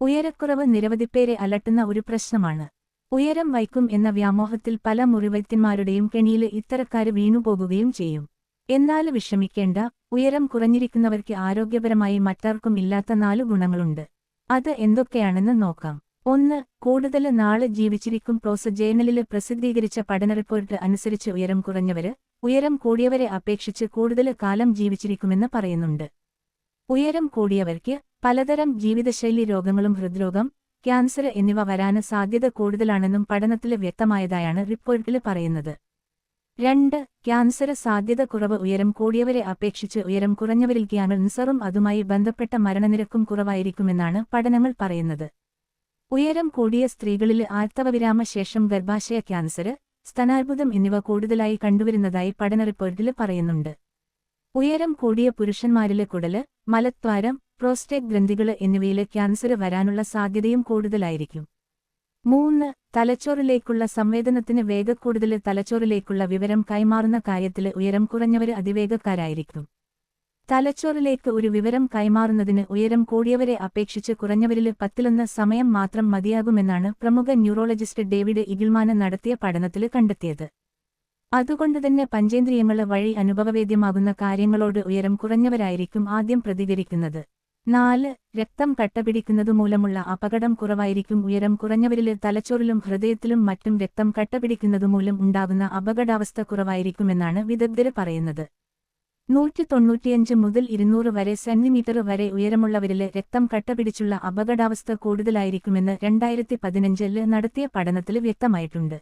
ഉയരക്കുറവ് നിരവധിപ്പേരെ അലട്ടുന്ന ഒരു പ്രശ്നമാണ്. ഉയരം വൈക്കും എന്ന വ്യാമോഹത്തിൽ പല മുറിവൈദ്യന്മാരുടെയും കെണിയിൽ ഇത്തരക്കാര് വീണുപോകുകയും ചെയ്യും. എന്നാൽ വിഷമിക്കേണ്ട ഉയരം കുറഞ്ഞിരിക്കുന്നവർക്ക് ആരോഗ്യപരമായി മറ്റാർക്കും ഇല്ലാത്ത നാലു ഗുണങ്ങളുണ്ട്. അത് എന്തൊക്കെയാണെന്ന് നോക്കാം. ഒന്ന് കൂടുതൽ നാൾ ജീവിച്ചിരിക്കും. പ്രോസ് ജേണലിൽ പ്രസിദ്ധീകരിച്ച പഠന റിപ്പോർട്ട് അനുസരിച്ച് ഉയരം കുറഞ്ഞവര് ഉയരം കൂടിയവരെ അപേക്ഷിച്ച് കൂടുതൽ കാലം ജീവിച്ചിരിക്കുമെന്ന് പറയുന്നുണ്ട്. ഉയരം കൂടിയവർക്ക് പലതരം ജീവിതശൈലി രോഗങ്ങളും ഹൃദ്രോഗം ക്യാൻസർ എന്നിവ വരാന് സാധ്യത കൂടുതലാണെന്നും പഠനത്തിൽ വ്യക്തമായതായാണ് റിപ്പോർട്ടിൽ പറയുന്നത്. രണ്ട് ക്യാൻസർ സാധ്യത കുറവ് ഉയരം കൂടിയവരെ അപേക്ഷിച്ച് ഉയരം കുറഞ്ഞവരിൽ ക്യാൻസറും അതുമായി ബന്ധപ്പെട്ട മരണനിരക്കും കുറവായിരിക്കുമെന്നാണ് പഠനങ്ങൾ പറയുന്നത്. ഉയരം കൂടിയ സ്ത്രീകളിൽ ആർത്തവവിരാമ ശേഷം ഗർഭാശയ ക്യാൻസർ സ്തനാർബുദം എന്നിവ കൂടുതലായി കണ്ടുവരുന്നതായി പഠന റിപ്പോർട്ടിൽ പറയുന്നുണ്ട്. ഉയരം കൂടിയ പുരുഷന്മാരിലെ കുടൽ മലദ്വാരം പ്രോസ്റ്റേറ്റ് ഗ്രന്ഥികൾ എന്നിവയിലെ ക്യാൻസർ വരാനുള്ള സാധ്യതയും കൂടുതലായിരിക്കും. മൂന്ന് തലച്ചോറിലേക്കുള്ള സംവേദനത്തിന് വേഗക്കൂടുതൽ തലച്ചോറിലേക്കുള്ള വിവരം കൈമാറുന്ന കാര്യത്തിൽ ഉയരം കുറഞ്ഞവർ അതിവേഗക്കാരായിരിക്കും. തലച്ചോറിലേക്ക് ഒരു വിവരം കൈമാറുന്നതിന് ഉയരം കൂടിയവരെ അപേക്ഷിച്ച് കുറഞ്ഞവരിൽ പത്തിലൊന്ന് സമയം മാത്രം മതിയാകുമെന്നാണ് പ്രമുഖ ന്യൂറോളജിസ്റ്റ് ഡേവിഡ് ഇഗിൽമാന നടത്തിയ പഠനത്തിൽ കണ്ടെത്തിയത്. അതുകൊണ്ടുതന്നെ പഞ്ചേന്ദ്രിയങ്ങൾ വഴി അനുഭവവേദ്യമാകുന്ന കാര്യങ്ങളോട് ഉയരം കുറഞ്ഞവരായിരിക്കും ആദ്യം പ്രതികരിക്കുന്നത്. നാല് രക്തം കട്ടപിടിക്കുന്നതുമൂലമുള്ള അപകടം കുറവായിരിക്കും. ഉയരം കുറഞ്ഞവരിൽ തലച്ചോറിലും ഹൃദയത്തിലും മറ്റും രക്തം കട്ടപിടിക്കുന്നതുമൂലം ഉണ്ടാകുന്ന അപകടാവസ്ഥ കുറവായിരിക്കുമെന്നാണ് വിദഗ്ധര് പറയുന്നത്. നൂറ്റി തൊണ്ണൂറ്റിയഞ്ച് മുതൽ ഇരുന്നൂറ് വരെ സെന്റിമീറ്റർ വരെ ഉയരമുള്ളവരിലെ രക്തം കട്ടപിടിച്ചുള്ള അപകടാവസ്ഥ കൂടുതലായിരിക്കുമെന്ന് രണ്ടായിരത്തി പതിനഞ്ചിൽ നടത്തിയ പഠനത്തിൽ വ്യക്തമായിട്ടുണ്ട്.